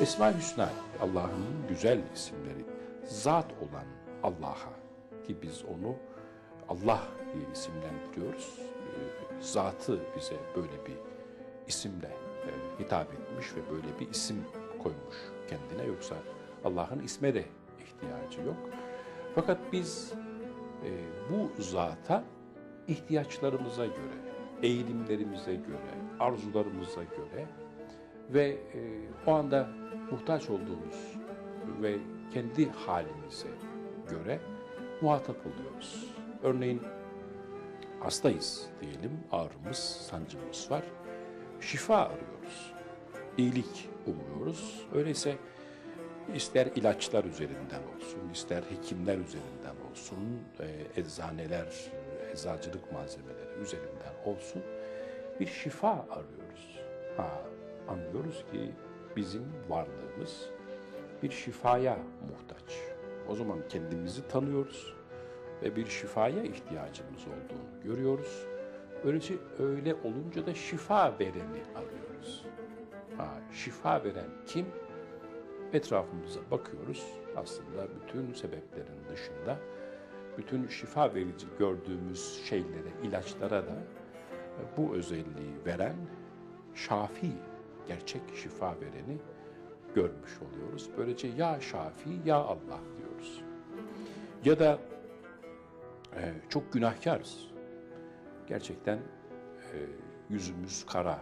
Esma-i Hüsna Allah'ın güzel isimleri zat olan Allah'a ki biz onu Allah diye isimlendiriyoruz. Ee, Zatı bize böyle bir isimle e, hitap etmiş ve böyle bir isim koymuş kendine yoksa Allah'ın isme de ihtiyacı yok. Fakat biz e, bu zata ihtiyaçlarımıza göre, eğilimlerimize göre, arzularımıza göre ve e, o anda muhtaç olduğumuz ve kendi halimize göre muhatap oluyoruz. Örneğin hastayız diyelim, ağrımız, sancımız var. Şifa arıyoruz. İyilik umuyoruz. Öyleyse ister ilaçlar üzerinden olsun, ister hekimler üzerinden olsun, e, eczaneler, eczacılık malzemeleri üzerinden olsun bir şifa arıyoruz. Ha, anlıyoruz ki bizim varlığımız bir şifaya muhtaç. O zaman kendimizi tanıyoruz ve bir şifaya ihtiyacımız olduğunu görüyoruz. Böylece öyle olunca da şifa vereni arıyoruz. Ha, şifa veren kim? Etrafımıza bakıyoruz. Aslında bütün sebeplerin dışında bütün şifa verici gördüğümüz şeylere, ilaçlara da bu özelliği veren şafi, gerçek şifa vereni görmüş oluyoruz. Böylece ya şafi ya Allah diyoruz. Ya da e, çok günahkarız. Gerçekten e, yüzümüz kara,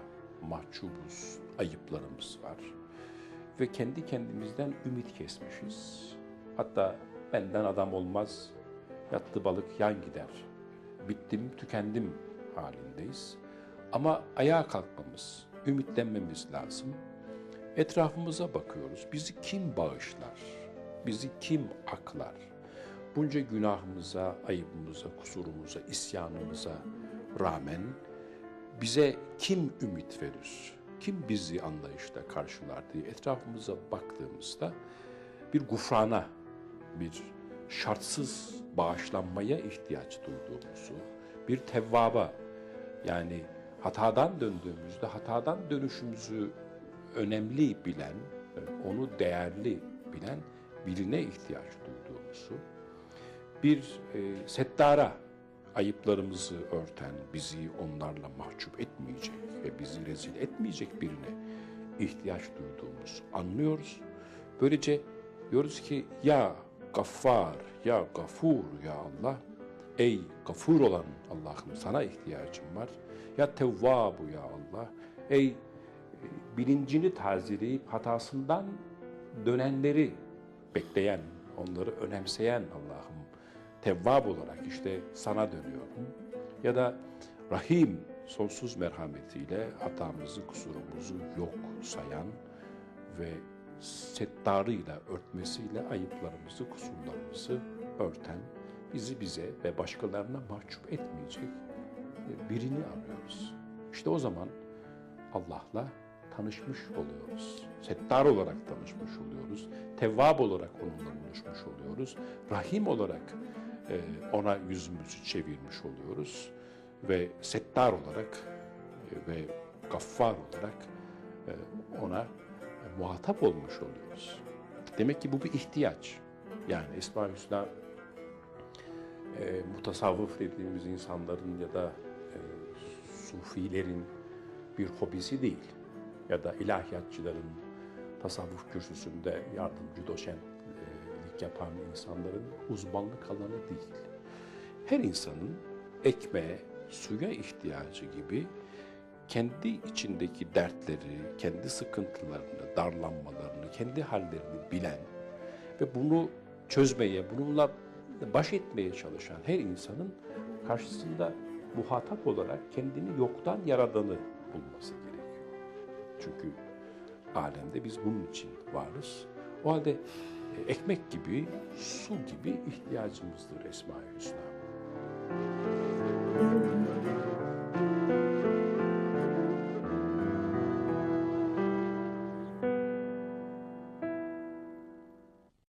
mahcubuz, ayıplarımız var. Ve kendi kendimizden ümit kesmişiz. Hatta benden adam olmaz, yattı balık yan gider. Bittim, tükendim halindeyiz. Ama ayağa kalkmamız, ümitlenmemiz lazım. Etrafımıza bakıyoruz. Bizi kim bağışlar? Bizi kim aklar? Bunca günahımıza, ayıbımıza, kusurumuza, isyanımıza rağmen bize kim ümit verir? Kim bizi anlayışla karşılar diye etrafımıza baktığımızda bir gufrana, bir şartsız bağışlanmaya ihtiyaç duyduğumuzu, bir tevvaba yani hatadan döndüğümüzde hatadan dönüşümüzü önemli bilen, onu değerli bilen birine ihtiyaç duyduğumuzu, bir e, settara, ayıplarımızı örten, bizi onlarla mahcup etmeyecek ve bizi rezil etmeyecek birine ihtiyaç duyduğumuzu anlıyoruz. Böylece diyoruz ki ya gaffar, ya gafur ya Allah, ey gafur olan Allah'ım sana ihtiyacım var. Ya tevvabu ya Allah, ey e, bilincini tazeleyip hatasından dönenleri bekleyen, onları önemseyen Allah'ım tevvab olarak işte sana dönüyorum. Ya da Rahim sonsuz merhametiyle hatamızı, kusurumuzu yok sayan ve settarıyla, örtmesiyle ayıplarımızı, kusurlarımızı örten, bizi bize ve başkalarına mahcup etmeyecek birini arıyoruz. İşte o zaman Allah'la tanışmış oluyoruz. Settar olarak tanışmış oluyoruz. Tevvab olarak onunla buluşmuş oluyoruz. Rahim olarak e, ona yüzümüzü çevirmiş oluyoruz. Ve settar olarak e, ve gaffar olarak e, ona muhatap olmuş oluyoruz. Demek ki bu bir ihtiyaç. Yani Esma-ül Hüsna e, mutasavvıf dediğimiz insanların ya da e, sufilerin bir hobisi değil. Ya da ilahiyatçıların tasavvuf kürsüsünde yardımcı doçentlik yapan insanların uzmanlık alanı değil. Her insanın ekmeğe, suya ihtiyacı gibi kendi içindeki dertleri, kendi sıkıntılarını, darlanmalarını, kendi hallerini bilen ve bunu çözmeye, bununla baş etmeye çalışan her insanın karşısında muhatap olarak kendini yoktan yaradanı bulması gerekiyor. Çünkü alemde biz bunun için varız. O halde e, ekmek gibi, su gibi ihtiyacımızdır Esma-i Hüsna.